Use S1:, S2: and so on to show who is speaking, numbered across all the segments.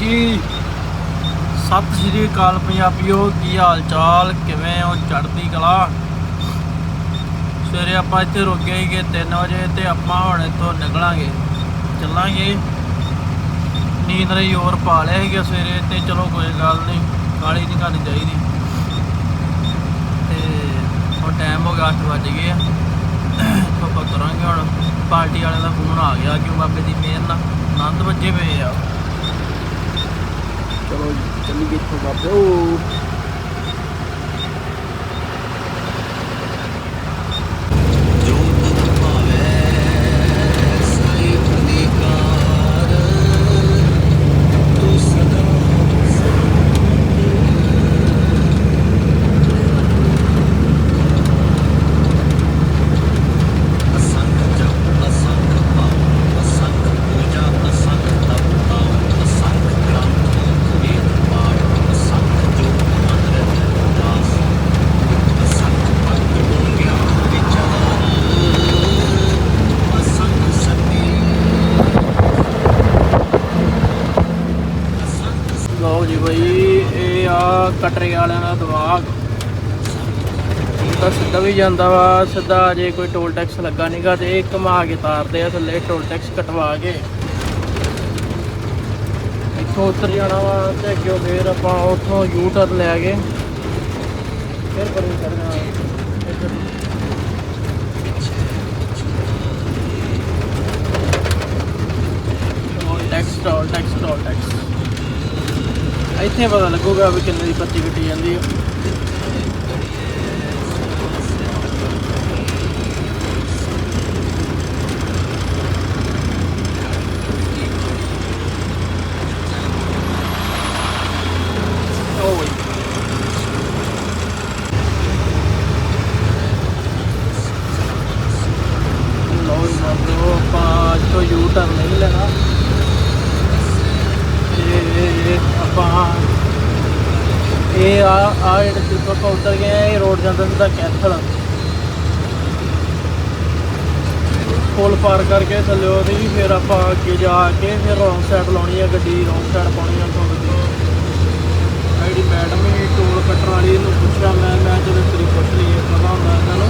S1: ਜੀ ਸਤਿ ਸ਼੍ਰੀ ਅਕਾਲ ਪੰਜਾਬੀਓ, ਕੀ ਹਾਲ ਚਾਲ ਕਿਵੇਂ ਹੋ ਚੜ੍ਹਦੀ ਕਲਾ? ਸਵੇਰੇ ਆਪਾਂ ਇੱਥੇ ਰੁਕੇ ਸੀਗੇ 3 ਵਜੇ ਤੇ ਆਪਾਂ ਹੁਣ ਇੱਥੋਂ ਨਿਕਲਾਂਗੇ। ਚੱਲਾਂਗੇ। ਨੀਂਦ ਰਹੀ ਹੋਰ ਪਾ ਲਿਆ ਸੀਗਾ ਸਵੇਰੇ ਤੇ ਚਲੋ ਕੋਈ ਗੱਲ ਨਹੀਂ ਕਾਲੀ ਨਹੀਂ ਕਰਨੀ ਚਾਹੀਦੀ। ਤੇ ਹੁਣ ਟਾਈਮ ਹੋ ਗਿਆ 8 ਵਜ ਗਏ ਆ। ਆਪਾਂ ਤੁਰਾਂਗੇ ਹੁਣ। ਪਾਰਟੀ ਵਾਲਿਆਂ ਦਾ ਫੋਨ ਆ ਗਿਆ ਕਿ ਬਾਬੇ ਦੀ ਮਿਹਰ ਨਾਲ। ਆਨੰਦ ਵੱਜੇ ਪਏ ਆ। ਚਲੋ ਜੀ ਚੱਲੀਏ ਇੱਥੋਂ ਕਟਰੇ ਵਾਲਿਆਂ ਦਾ ਦਵਾਗ ਤਾਂ ਸਿੱਧਾ ਵੀ ਜਾਂਦਾ ਵਾ, ਸਿੱਧਾ ਜੇ ਕੋਈ ਟੋਲ ਟੈਕਸ ਲੱਗਾ ਨਹੀਂਗਾ ਤੇ ਇਹ ਘੁਮਾ ਕੇ ਤਾਰਦੇ ਆ ਥੱਲੇ ਟੋਲ ਟੈਕਸ ਕਟਵਾ ਕੇ। ਇੱਥੋਂ ਉੱਤਰ ਜਾਣਾ ਵਾ ਤੇ ਅੱਗੇ ਫੇਰ ਆਪਾਂ ਉੱਥੋਂ ਯੂ ਟਰਨ ਲੈ ਕੇ ਫਿਰ ਪਰੇ ਕਰਨਾ tax toll tax toll tax ਇੱਥੇ ਪਤਾ ਲੱਗੂਗਾ ਵੀ ਕਿੰਨੇ ਦੀ ਪੱਤੀ ਕੱਟੀ ਜਾਂਦੀ ਹੈ Oh, wait. ਲਓ ਜੀ ਮਾਪਿਓ ਆਪਾਂ ਇੱਥੋਂ ਯੂ ਟਰਨ ਨਹੀਂ ਲੈਣਾ ਤੇ ਆਪਾਂ ਇਹ ਆ ਆ ਜਿਹੜੇ ਟਿੱਪ ਆਪਾਂ ਉਤਰ ਗਏ ਆ ਇਹ ਰੋਡ ਜਾਂਦਾ ਸਿੱਧਾ ਕੈਥਲ ਪੁਲ ਪਾਰ ਕਰਕੇ ਥੱਲੇ ਉਹਦੀ ਫਿਰ ਆਪਾਂ ਅੱਗੇ ਜਾ ਕੇ ਫਿਰ ਰੌਂਗ ਸਾਈਡ ਲਾਉਣੀ ਆ ਗੱਡੀ ਰੌਂਗ ਸਾਈਡ ਪਾਉਣੀ ਆ ਤੁਹਾਨੂੰ ਗੱਡੀ ਆਈਡੀ ਮੈਡਮ ਹੀ ਟੋਲ ਕੱਟਣ ਵਾਲੀ ਨੂੰ ਪੁੱਛਿਆ ਮੈਂ ਮੈਂ ਜਦੋਂ ਤੇਰੀ ਪੁੱਛ ਲਈ ਹੈ, ਪਤਾ ਹੁੰਦਾ ਇਹਨਾਂ ਨੂੰ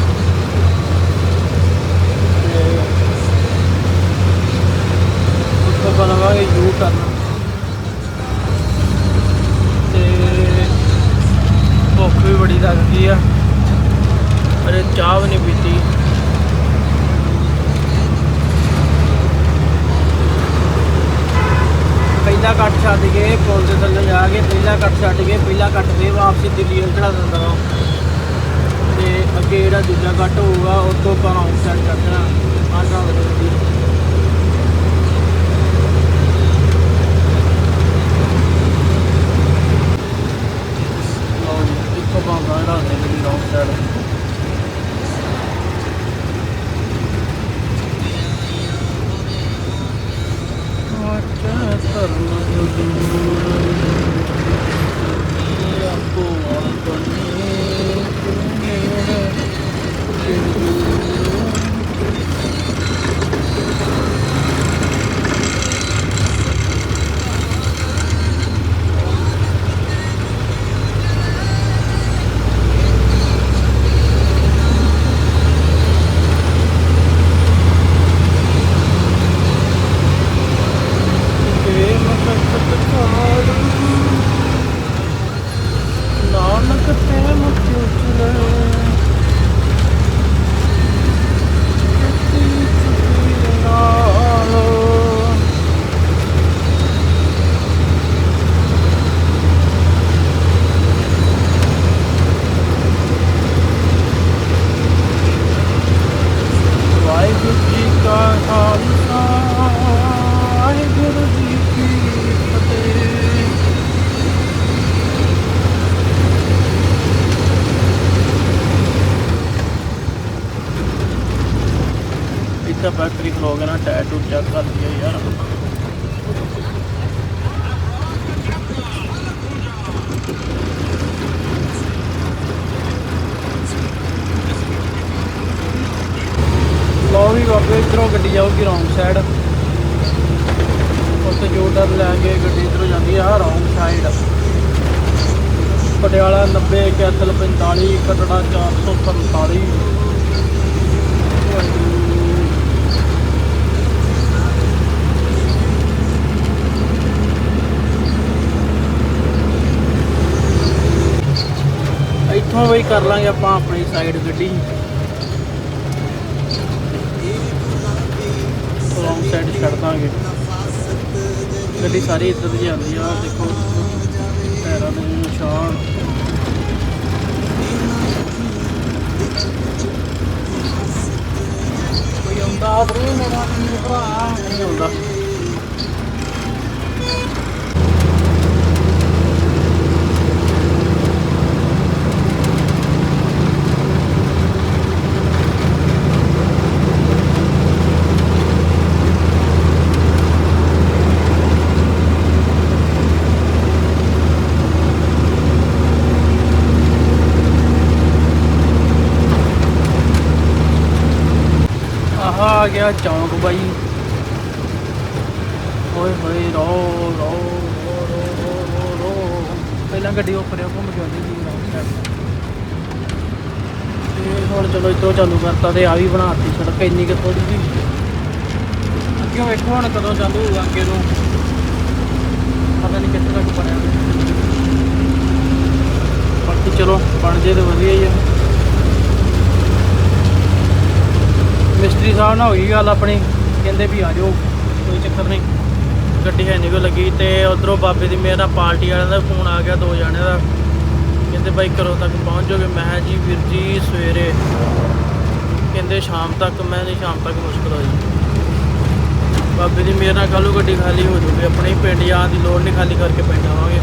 S1: ਲਓ ਵੀ ਬਾਬੇ, ਇਧਰੋਂ ਗੱਡੀ ਜਾਊਗੀ ਰੌਂਗ ਸਾਈਡ ਉੱਥੇ ਜੋ ਇੱਧਰ ਲੈ ਕੇ ਗੱਡੀ ਇੱਧਰੋਂ ਜਾਂਦੀ ਆ ਰੌਂਗ ਸਾਈਡ ਪਟਿਆਲਾ 90 ਕੈਥਲ 45 ਕਟੜਾ 447 ਇੱਥੋਂ ਵੀ ਕਰ ਲਾਂਗੇ ਆਪਾਂ ਆਪਣੀ ਸਾਈਡ ਗੱਡੀ। ਰੌਂਗ ਸਾਈਡ ਛੱਡ ਦਾਂਗੇ। ਗੱਡੀ ਸਾਰੀ ਇੱਧਰ ਦੀ ਜਾਂਦੀ ਆ, ਦੇਖੋ ਟਾਇਰਾਂ ਦੇ ਨਿਸ਼ਾਨ। ਕੋਈ ਆਉਂਦਾ ਬਰੂ ਮੇਰਾ ਭਰਾ, ਨਹੀਂ ਆਉਂਦਾ ਆਹ ਆ ਗਿਆ ਚੌਂਕ ਬਾਈ। ਓਏ ਹੋਏ, ਰੋ ਰੋ ਰੋ ਰੋ ਰੋ ਰੋ। ਪਹਿਲਾਂ ਗੱਡੀ ਉੱਪਰ ਘੁੰਮ ਕੇ ਆਉਂਦੀ ਸੀ ਰੌਂਗ ਸਾਈਡ ਤੇ ਹੁਣ ਚਲੋ ਇੱਧਰੋਂ ਚਾਲੂ ਕਰਤਾ ਤੇ ਆ ਵੀ ਬਣਾਤੀ ਸੜਕ, ਇੰਨੀ ਕਿ ਥੋੜੀ ਜਿਹੀ ਅੱਗੇ ਵੇਖੋ ਹੁਣ ਕਦੋਂ ਚਾਲੂ ਹੋਊਗਾ ਅੱਗੇ ਨੂੰ। ਪਤਾ ਨਹੀਂ ਕਿੱਥੇ ਤੱਕ ਬਣਿਆ। ਬਾਕੀ ਚਲੋ, ਬਣ ਜੇ ਤੇ ਵਧੀਆ ਹੀ ਆ। ਮਿਸਤਰੀ ਸਾਹਿਬ ਨਾਲ ਹੋਈ ਗੱਲ ਆਪਣੀ, ਕਹਿੰਦੇ ਵੀ ਆ ਜਾਓ, ਕੋਈ ਚੱਕਰ ਨਹੀਂ। ਗੱਡੀ ਹੈ ਨਹੀਂ ਕੋ ਲੱਗੀ ਤੇ ਉਧਰੋਂ ਬਾਬੇ ਦੀ ਮੇਰਾ ਪਾਰਟੀ ਵਾਲਿਆਂ ਦਾ ਫੋਨ ਆ ਗਿਆ, ਦੋ ਜਾਣਿਆਂ ਦਾ। ਕਹਿੰਦੇ ਬਾਈ ਕਰੋ ਤੱਕ ਪਹੁੰਚ ਜਾਓਗੇ। ਮੈਂ ਜੀ ਵੀਰ ਜੀ, ਸਵੇਰੇ ਕਹਿੰਦੇ ਸ਼ਾਮ ਤੱਕ, ਮੈਂ ਨਹੀਂ ਸ਼ਾਮ ਤੱਕ ਮੁਸ਼ਕਲ ਹੋ ਜੀ ਬਾਬੇ ਦੀ ਮੇਰੇ ਨਾਲ ਕੱਲ੍ਹ ਗੱਡੀ ਖਾਲੀ ਹੋ ਜਾਊਗੀ। ਆਪਣੇ ਪਿੰਡ ਜਾਣ ਦੀ ਲੋੜ ਨਹੀਂ ਖਾਲੀ ਕਰਕੇ ਪਿੰਡ ਆਵਾਂਗੇ।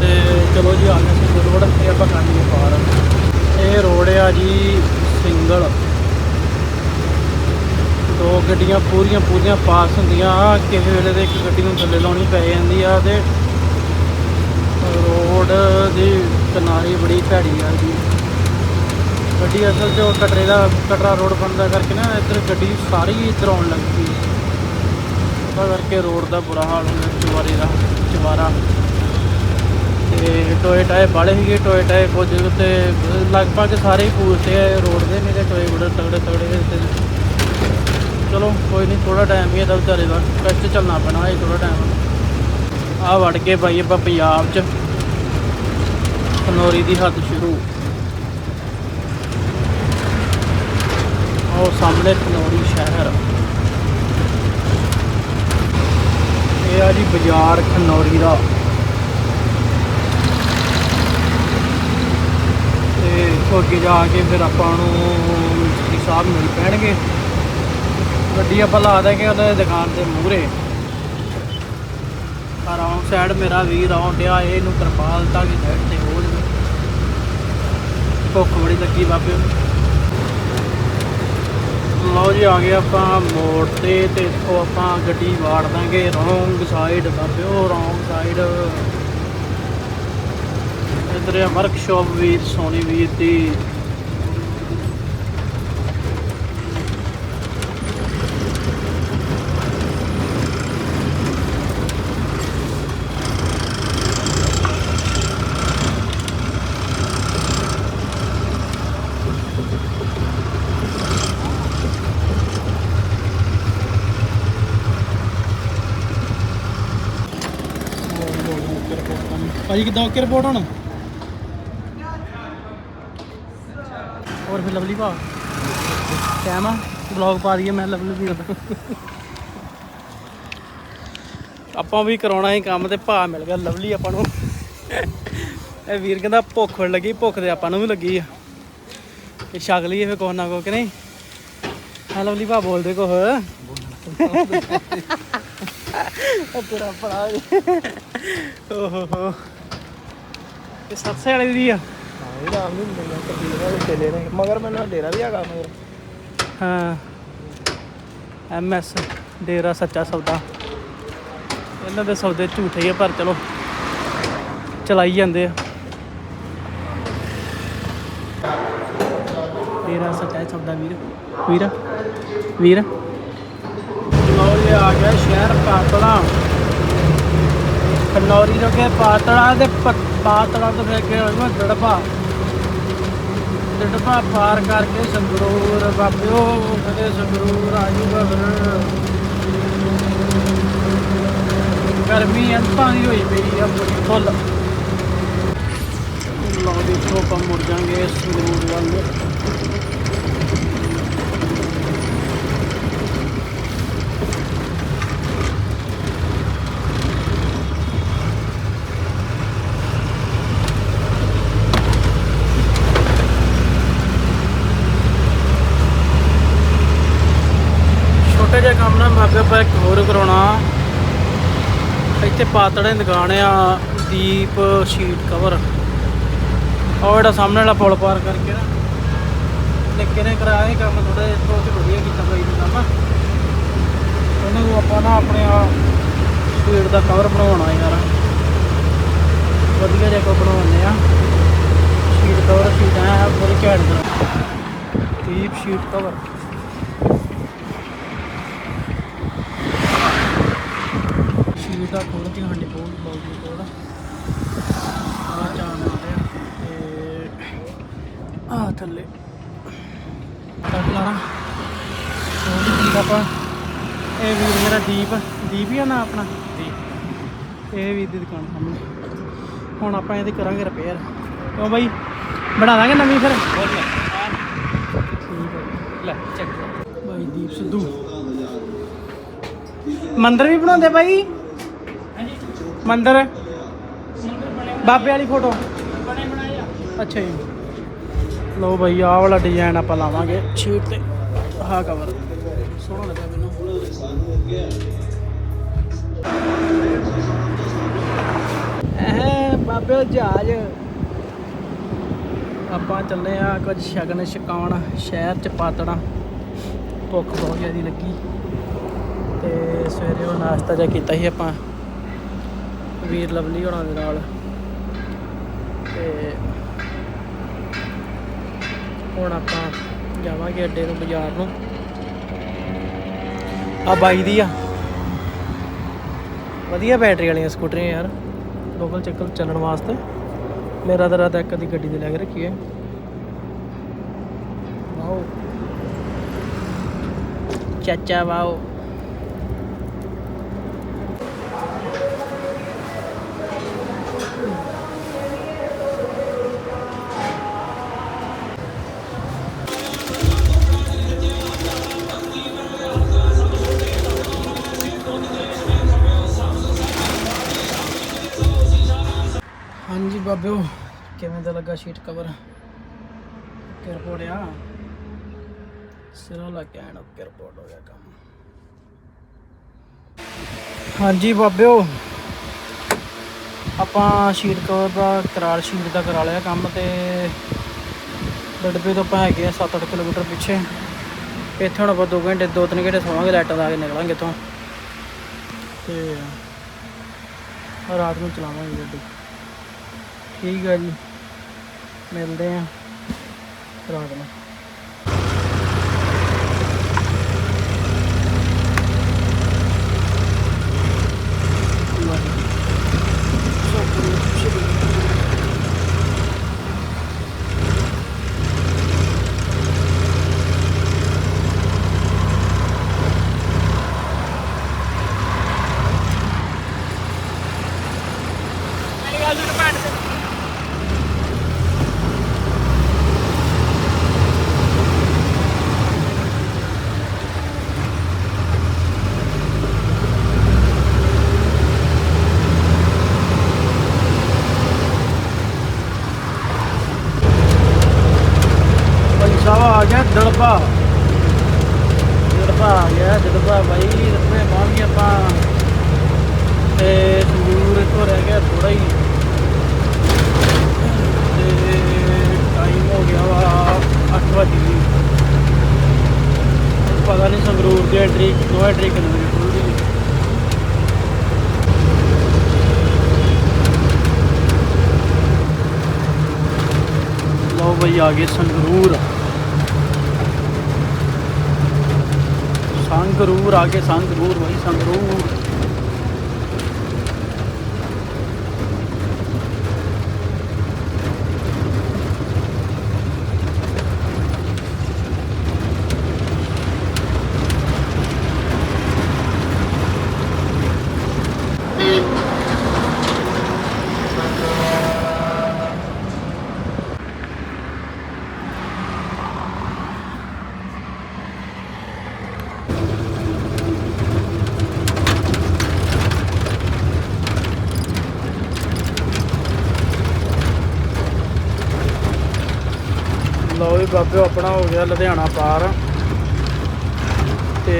S1: ਤੇ ਚਲੋ ਜੀ, ਆ ਗਏ ਸੀ ਰੋਡ ਤੇ ਆਪਾਂ ਕਰ ਲਈਏ ਪਾਰ ਇਹ ਰੋਡ ਆ ਜੀ, ਸਿੰਗਲ। ਦੋ ਗੱਡੀਆਂ ਪੂਰੀਆਂ ਪੂਰੀਆਂ ਪਾਸ ਹੁੰਦੀਆਂ। ਕਿਸੇ ਵੇਲੇ ਤੇ ਇੱਕ ਗੱਡੀ ਨੂੰ ਥੱਲੇ ਲਾਉਣੀ ਪੈ ਜਾਂਦੀ ਆ ਤੇ ਰੋਡ ਦੀ ਕਿਨਾਰੀ ਬੜੀ ਭੈੜੀ ਆ ਜੀ। ਗੱਡੀ ਅਸਲ 'ਚ ਉਹ ਕਟਰੇ ਦਾ, ਕਟਰਾ ਰੋਡ ਬਣਦਾ ਕਰਕੇ ਨਾ ਇੱਧਰ ਗੱਡੀ ਸਾਰੀ ਇੱਧਰ ਆਉਣ ਲੱਗ ਪਈ ਉਹਦਾ ਕਰਕੇ ਰੋਡ ਦਾ ਬੁਰਾ ਹਾਲ ਹੋ ਗਿਆ ਚਵਾਰੇ ਦਾ ਚਵਾਰਾ ਤੇ ਟੋਏ ਟਾਏ ਬਾਲੇ ਸੀਗੇ ਟੋਏ ਟਾਏ ਕੁਝ ਤੇ ਲਗਭਗ ਸਾਰੇ ਹੀ ਪੂਰਤੇ ਆ ਰੋਡ ਦੇ ਨਹੀਂ ਤੇ ਟੋਏ ਬੜੇ ਤਗੜੇ ਤਗੜੇ ਤੇ ਚਲੋ, ਕੋਈ ਨਹੀਂ ਥੋੜਾ ਟਾਈਮ ਹੀ ਇਹਦਾ ਵਿਚਾਰੇ ਦਾ। ਕਸ਼ਟ ਚੱਲਣਾ ਪੈਣਾ ਹੈ ਥੋੜਾ ਟਾਈਮ ਆ ਵੜ ਕੇ ਭਾਈ ਆਪਾਂ ਪੰਜਾਬ 'ਚ। ਖਨੌਰੀ ਦੀ ਹੱਦ ਸ਼ੁਰੂ। ਉਹ ਸਾਹਮਣੇ ਖਨੌਰੀ ਸ਼ਹਿਰ। ਇਹ ਆ ਜੀ ਬਾਜ਼ਾਰ ਖਨੌਰੀ ਦਾ। ਤੇ ਅੱਗੇ ਜਾ ਕੇ ਫਿਰ ਆਪਾਂ ਨੂੰ ਮਿਸਤਰੀ ਸਾਹਿਬ ਮਿਲ ਪੈਣਗੇ। ਗੱਡੀ ਆਪਾਂ ਲਾ ਦਾਂਗੇ ਉਹਨਾਂ ਦੀ ਦੁਕਾਨ ਦੇ ਮੂਹਰੇ। ਆ ਸਾਈਡ ਮੇਰਾ ਵੀਰ ਆਉਣ ਡਿਆ, ਇਹਨੂੰ ਤਰਪਾਲ ਤਾਂ ਕਿ ਸਾਈਡ ਤੇ ਹੋ ਜਾਵੇ। ਭੁੱਖ ਬੜੀ ਲੱਗੀ ਬਾਬੇ ਨੂੰ। ਲਓ ਜੀ, ਆ ਗਏ ਆਪਾਂ ਮੋੜ ਤੇ ਤੇ ਇੱਥੋਂ ਆਪਾਂ ਗੱਡੀ ਵਾੜ ਦਾਂਗੇ। ਰੋਂਗ ਸਾਈਡ ਬਾਬਿਓ ਰੋਂਗ ਸਾਈਡ। ਇਧਰ ਆ ਵਰਕਸ਼ਾਪ ਵੀਰ, ਸੋਨੀ ਵੀਰ ਦੀ ਭਾਜੀ ਕਿਦਾਂ ਓਕੇ ਰਿਪੋਰਟ ਹੁਣ? ਹੋਰ ਫਿਰ ਲਵਲੀ ਭਾ? ਟਾਈਮ ਆ? ਵਲੌਗ ਪਾ ਦਈਏ ਮੈਂ ਲਵਲੀ ਵੀਰ ਦਾ ਆਪਾਂ ਵੀ ਕਰਾਉਣਾ ਹੀ ਕੰਮ ਤੇ ਭਾ ਮਿਲ ਗਿਆ ਲਵਲੀ ਆਪਾਂ ਨੂੰ। ਇਹ ਵੀਰ ਕਹਿੰਦਾ ਭੁੱਖ ਲੱਗੀ ਭੁੱਖ ਤੇ ਆਪਾਂ ਨੂੰ ਵੀ ਲੱਗੀ ਆ। ਇਹ ਛਕ ਲਈਏ ਫੇ ਕੋਹ ਨਾ ਕੋ ਕਿ ਨਹੀਂ? ਹਾਂ ਲਵਲੀ ਭਾ ਬੋਲਦੇ ਕੁਛ। ਉਹ ਤੇਰਾ ਭਰਾ ਓਹੋ ਹੋ। ਇਹ ਸੱਸੇ ਵਾਲੇ ਦੀ ਆ।
S2: ਇਹਦਾ ਆਮ ਨਹੀਂ ਮਿਲਦਾ ਕਬੀਰ ਵਾਲੇ ਚੇਲੇ ਨੇ। ਮਗਰ ਮੈਨੂੰ ਡੇਰਾ ਵੀ ਹੈਗਾ ਮਗਰ।
S1: ਹਾਂ। M S Dera Sacha Sauda. ਇਹਨਾਂ ਦੇ ਸੌਦੇ ਝੂਠੇ ਹੀ ਆ ਪਰ ਚਲੋ ਚਲਾਈ ਜਾਂਦੇ ਆ। ਡੇਰਾ ਸੱਚਾ ਸੌਦਾ ਵੀਰ। ਵੀਰ ਵੀਰ। ਇਹ ਆ ਗਿਆ ਸ਼ਹਿਰ ਪਾਤੜਾ ਖਨੌਰੀ ਤੋਂ ਕੇ ਪਾਤੜਾ ਤੇ ਪ- ਪਾਤੜਾ ਤੋਂ ਫਿਰ ਪਾਰ ਕਰਕੇ ਸੰਗਰੂਰ, ਬਾਬਿਓ ਕਦੇ ਸੰਗਰੂਰ ਆ ਜੂਗਾ ਗਰਮੀ ਅੰਤਾਂ ਦੀ ਹੋਈ ਪਈ ਆ ਪੂਰੀ ਫੁੱਲ। ਲਓ ਦੇਖੋ ਆਪਾਂ ਮੁੜ ਜਾਾਂਗੇ ਸੰਗਰੂਰ ਵੱਲ ਨੂੰ ਛੋਟੇ ਜਿਹੇ ਆਪਾਂ ਇੱਕ ਹੋਰ ਕਰਾਉਣਾ। ਇੱਥੇ ਪਾਤੜੇ ਦੀ ਦੁਕਾਨ ਆ, ਦੀਪ ਸ਼ੀਟ ਕਵਰ। ਉਹ ਜਿਹੜਾ ਸਾਹਮਣੇ ਵਾਲਾ ਪੁਲ ਪਾਰ ਕਰਕੇ ਨਾ, ਨਿੱਕੇ ਨੇ ਕਰਾਇਆ ਇਹ ਕੰਮ ਥੋੜਾ ਜਿਹਾ ਬਹੁਤ ਵਧੀਆ ਕੀਤਾ ਬਾਈ ਨੇ ਕੰਮ। ਉਹਨੂੰ ਆਪਾਂ ਨਾ ਆਪਣੇ ਆ ਸ਼ੀਟ ਦਾ ਕਵਰ ਬਣਾਉਣਾ ਯਾਰ। ਵਧੀਆ ਜਿਹਾ ਕੋ ਬਣਾਉਂਦੇ ਆ ਸ਼ੀਟ ਕਵਰ, ਸ਼ੀਟ ਆ, ਪੂਰੀ ਘੈਂਟ ਦੀਪ ਸ਼ੀਟ ਕਵਰ। ਆ ਖੋਲ ਕੇ ਹੰਡੇ ਕੋਲ ਬਾਉਜੀ ਕੋਲ ਆ। ਜਾਣ ਆ ਰਿਹਾ ਤੇ ਆ ਥੱਲੇ। ਕੱਟ ਲਾਣਾ ਉਹ ਵੀ ਆਪਾਂ। ਇਹ ਵੀਰ ਮੇਰਾ ਦੀਪ ਦੀਪ ਹੀ ਆ ਨਾ ਆਪਣਾ? ਦੀਪ। ਇਹ ਵੀਰ ਦੀ ਦੁਕਾਨ ਸਾਹਮਣੇ। ਹੁਣ ਆਪਾਂ ਇਹਦੀ ਕਰਾਂਗੇ ਰਿਪੇਅਰ ਕਿਉਂ ਬਾਈ? ਬਣਾ ਦਾਂਗੇ ਨਵੀਂ ਫਿਰ। ਠੀਕ ਹੈ ਲੈ ਚੱਕ ਬਾਈ ਦੀਪ ਸਿੱਧੂ। ਮੰਦਰ ਵੀ ਬਣਾਉਂਦੇ ਬਾਈ? ਮੰਦਰ? ਬਾਬੇ ਵਾਲੀ ਫੋਟੋ ਅੱਛਾ ਜੀ। ਲਓ ਬਾਈ ਆਹ ਵਾਲਾ ਡਿਜ਼ਾਈਨ ਆਪਾਂ ਲਾਵਾਂਗੇ। ਸ਼ੀਟ ਤੇ। ਆਹ ਕਵਰ ਸੋਹਣਾ ਲੱਗਾ ਮੈਨੂੰ। ਇਹ ਬਾਬੇ ਜਹਾਜ। ਆਪਾਂ ਚੱਲੇ ਆ ਕੁਝ ਸ਼ਗਨ ਛਕਾਉਣ ਸ਼ਹਿਰ ਚ ਪਾਤਣਾ ਭੁੱਖ ਬਹੁਤ ਜ਼ਿਆਦੀ ਲੱਗੀ। ਤੇ ਸਵੇਰੇ ਉਹ ਨਾਸ਼ਤਾ ਜਿਹਾ ਕੀਤਾ ਸੀ ਆਪਾਂ। ਵੀਰ ਲਵਲੀ ਹੋਣਾ ਦੇ ਨਾਲ। ਤੇ ਹੁਣ ਆਪਾਂ ਜਾਵਾਂਗੇ ਅੱਡੇ ਨੂੰ ਬਾਜ਼ਾਰ ਨੂੰ। ਆ ਬਾਈ ਦੀ ਆ। ਵਧੀਆ ਬੈਟਰੀ ਵਾਲੀਆਂ ਸਕੂਟਰੀਆਂ ਯਾਰ। ਲੋਕਲ ਚੱਕਲ ਚੱਲਣ ਵਾਸਤੇ। ਮੇਰਾ ਤਾਂ ਰਾਤ ਇੱਕ ਅੱਧੀ ਗੱਡੀ ਤੇ ਲੈ ਕੇ ਰੱਖੀ ਹੈ ਵਾਓ। ਚਾਚਾ, ਵਾਓ। ਬਾਬਿਓ ਕਿਵੇਂ ਦਾ ਲੱਗਾ ਸ਼ੀਟ ਕਵਰ ਕਿ ਆ ਸਿਰਾ ਲੱਗ ਗਿਆ ਐਨ ਓਕੇ ਹੋ ਗਿਆ ਕੰਮ। ਹਾਂਜੀ ਬਾਬਿਓ ਆਪਾਂ ਸ਼ੀਟ ਕਵਰ ਦਾ ਕਰਾਰ ਸ਼ੀਟ ਦਾ ਕਰਾ ਲਿਆ ਕੰਮ ਤੇ। ਡੱਡਬੇ ਤੋਂ ਆਪਾਂ ਹੈਗੇ ਆ 7-8 ਕਿਲੋਮੀਟਰ ਪਿੱਛੇ। ਇੱਥੇ ਹੁਣ ਆਪਾਂ 2 ਘੰਟੇ 2-3 ਘੰਟੇ ਸੋਵਾਂਗੇ, ਲਾਈਟਾਂ ਲਾ ਕੇ ਨਿਕਲਾਂਗੇ ਇੱਥੋਂ। ਤੇ ਰਾਤ ਨੂੰ ਚਲਾਵਾਂਗੇ ਗੱਡੀ। ਠੀਕ ਆ ਜੀ। ਮਿਲਦੇ ਆ। ਰਾਤ ਨੂੰ ਭਾਈ ਸਾਹਿਬ ਆ ਗਿਆ ਦੜਬਾ ਦੜਬਾ ਆ ਗਿਆ ਦੜਬਾ ਭਾਈ ਰਸਮੇ ਪਹੁੰਚ ਗਏ ਆਪਾਂ ਤੇ ਸੰਗਰੂਰ ਇੱਥੋਂ ਰਹਿ ਗਿਆ ਥੋੜਾ ਹੀ ਤੇ ਟਾਈਮ ਹੋ ਗਿਆ ਵਾ 8 ਵਜੇ ਪਤਾ ਨਹੀਂ ਸੰਗਰੂਰ ਦੀ ਐਂਟਰੀ ਨੋ ਐਂਟਰੀ ਕਿੰਨੇ ਵਜੇ ਖੁੱਲ੍ਹਦੀ ਹੈ ਲਓ ਬਈ ਆ ਗਏ ਸੰਗਰੂਰ। ਸੰਗਰੂਰ ਆ ਕੇ ਸੰਗਰੂਰ ਵਈ ਸੰਗਰੂਰ। ਲਓ ਵੀ ਬਾਬੇ ਆਪਣਾ ਹੋ ਗਿਆ ਲੁਧਿਆਣਾ ਪਾਰ। ਤੇ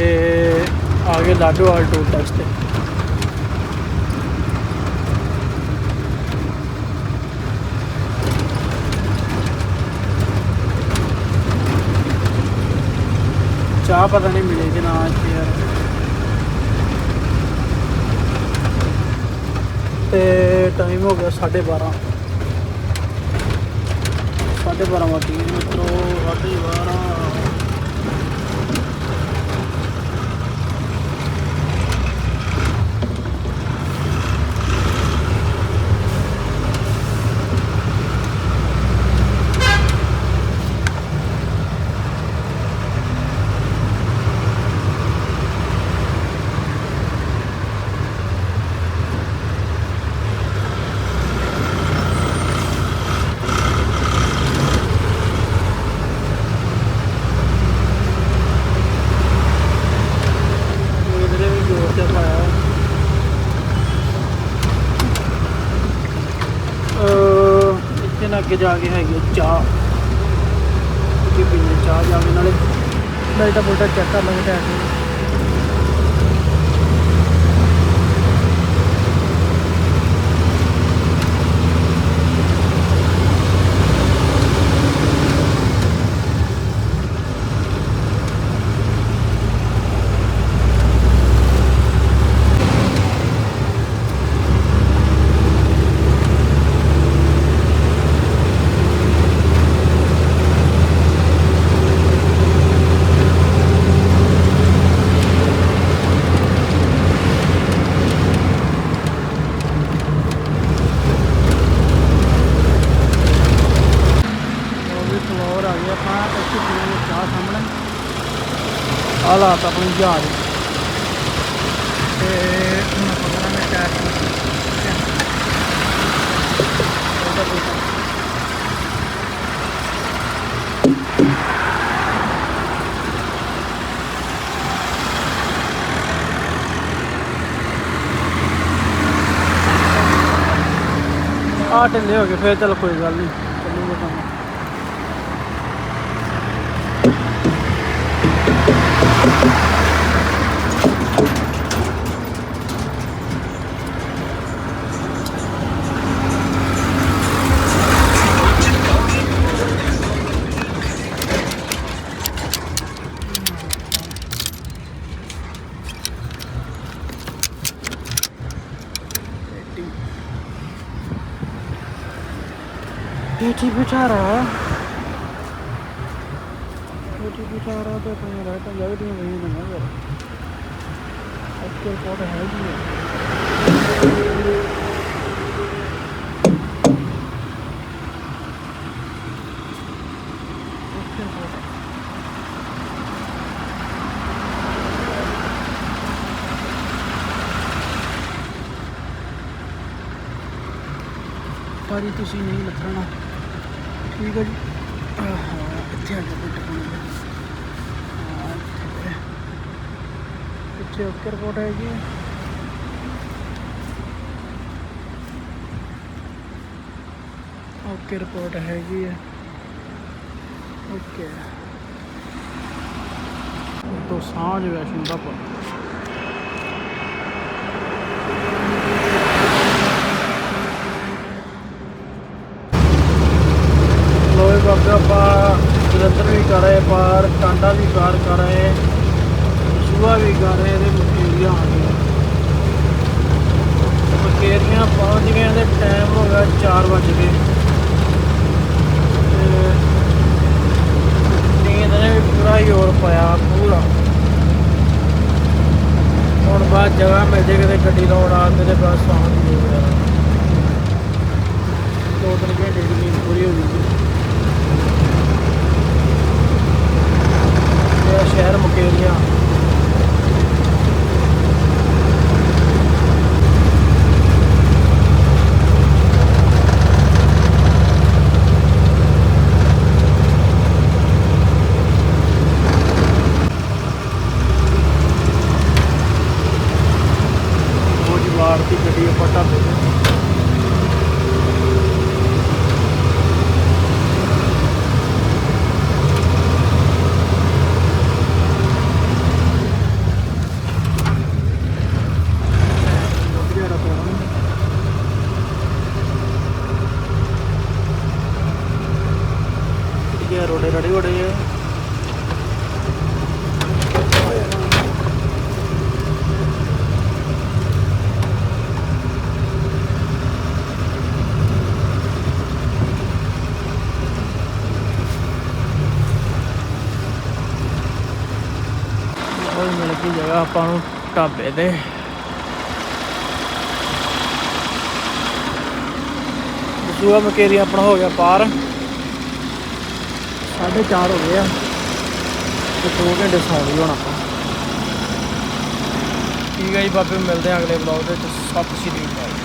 S1: ਆ ਗਏ ਲਾਡੋਵਾਲ ਟੋਲ ਟੈਕਸ ਤੇ। ਚਾਹ ਪਤਾ ਨਹੀਂ ਮਿਲੇਗੀ ਨਾ ਇੱਥੇ ਯਾਰ। ਤੇ ਟਾਈਮ ਹੋ ਗਿਆ 12:30 ਸਾਢੇ ਬਾਰਾਂ ਵਜੇ ਮਿੱਤਰੋ ਸਾਢੇ ਬਾਰਾਂ ਇਹਦੇ ਵੀ ਜੋਰ ਤੇ ਪਾਇਆ ਅਹ ਅੱਗੇ ਜਾ ਕੇ ਹੈਗੀ ਆ ਚਾਹ। ਕਿ ਪੀਣੇ ਚਾਹ ਜਾ ਕੇ ਨਾਲੇ ਬੈਲਟਾ ਬੋਲਟਾ ਚੈੱਕ ਕਰ ਲਾਂਗੇ ਟੈਕ ਉਹ ਵੀ ਫਲੋਰ ਆ ਗਿਆ ਆਪਾਂ ਇੱਥੇ ਪੀਣੇ ਚਾਹ ਸਾਹਮਣੇ ਆਹ ਲਾਤ ਆਪਣੀ ਜਹਾਜ਼ ਤੇ ਹੁਣ ਆਪਾਂ ਕਰਾਂਗੇ ਆ ਢਿੱਲੇ ਹੋ ਗਏ ਫਿਰ ਚਲ ਕੋਈ ਗੱਲ ਨਹੀਂ ਚੱਲੂਗਾ ਕੰਮ। ਬੇਟੀ ਬਿਚਾਰਾ ਬੇਟੀ ਬਿਚਾਰਾ ਤੇ ਆਪਣੇ ਰਹਿਤਾ ਲੱਗਦੀਆਂ ਨਹੀਂ ਨਾ ਯਾਰ ਅੱਕੇ ਕੋਡ ਹੈ ਜੀ ਇਹ। ਅੱਕੇ ਤੁਸੀਂ ਨਹੀਂ ਲੱਥਣਾ ਠੀਕ ਹੈ ਜੀ ਆਹਾ, ਇੱਥੇ ਆ ਕੇ ਬੈਠ ਪਾਉਂਦੇ ਇੱਥੇ ਓਕੇ ਰਿਪੋਰਟ ਹੈ ਜੀ ਓਕੇ ਰਿਪੋਰਟ ਹੈਗੀ ਹੈ ਓਕੇ ਤੋਂ ਸਾਂਝ ਵੈਸ਼ਨ ਦਾ ਪਾ ਲੋਏ ਬਾਬੇ ਆਪਾਂ ਜਲੰਧਰ ਵੀ ਕਰ ਰਹੇ ਪਾਰ ਟਾਂਡਾ ਵੀ ਪਾਰ ਕਰ ਰਹੇ ਸੂਆ ਵੀ ਕਰ ਰਹੇ ਇਹਦੇ ਮਕੇਰੀਆਂ ਆ ਗਏ ਮਕੇਰੀਆਂ ਪਹੁੰਚ ਗਏ ਤੇ ਟਾਈਮ ਹੋ ਗਿਆ 4 ਵਜ ਗਏ ਤੇ ਨੀਂਦ ਨੇ ਵੀ ਪੂਰਾ ਜ਼ੋਰ ਪਾਇਆ ਪੂਰਾ ਜਗ੍ਹਾ ਮਿਲ ਜੇ ਕਿਤੇ ਗੱਡੀ ਲਾਉਣ ਆ ਤੇ ਬਸ ਸਾਹ ਦੀ ਹੋ ਗਿਆ ਦੋ ਤਿੰਨ ਘੰਟੇ ਦੀ ਨੀਂਦ ਪੂਰੀ ਹੋ ਗਈ ਇਹ ਆ ਸ਼ਹਿਰ ਮੁਕੇਰੀਆਂ ਉਹ ਜੀ ਵਾਰ ਦੀ ਗੱਡੀ ਆਪਾਂ ਢਾਬੇ ਤੇ ਇਹ ਰੋੜੇ ਰੜੇ ਮਿਲ ਗਈ ਜਗ੍ਹਾ ਆਪਾਂ ਨੂੰ ਢਾਬੇ ਤੇ। ਦਸੂਆ ਮਕੇਰੀ ਆਪਣਾ ਹੋ ਗਿਆ ਪਾਰ 4:30 ਹੋ ਗਏ ਆ। ਤੇ 2 ਘੰਟੇ ਸੌਂ ਲਈ ਹੁਣ ਆਪਾਂ। ਠੀਕ ਹੈ ਜੀ ਬਾਬੇ, ਮਿਲਦੇ ਆ ਅਗਲੇ ਵਲੌਗ ਦੇ ਵਿੱਚ। ਸਤਿ ਸ਼੍ਰੀ ਅਕਾਲ।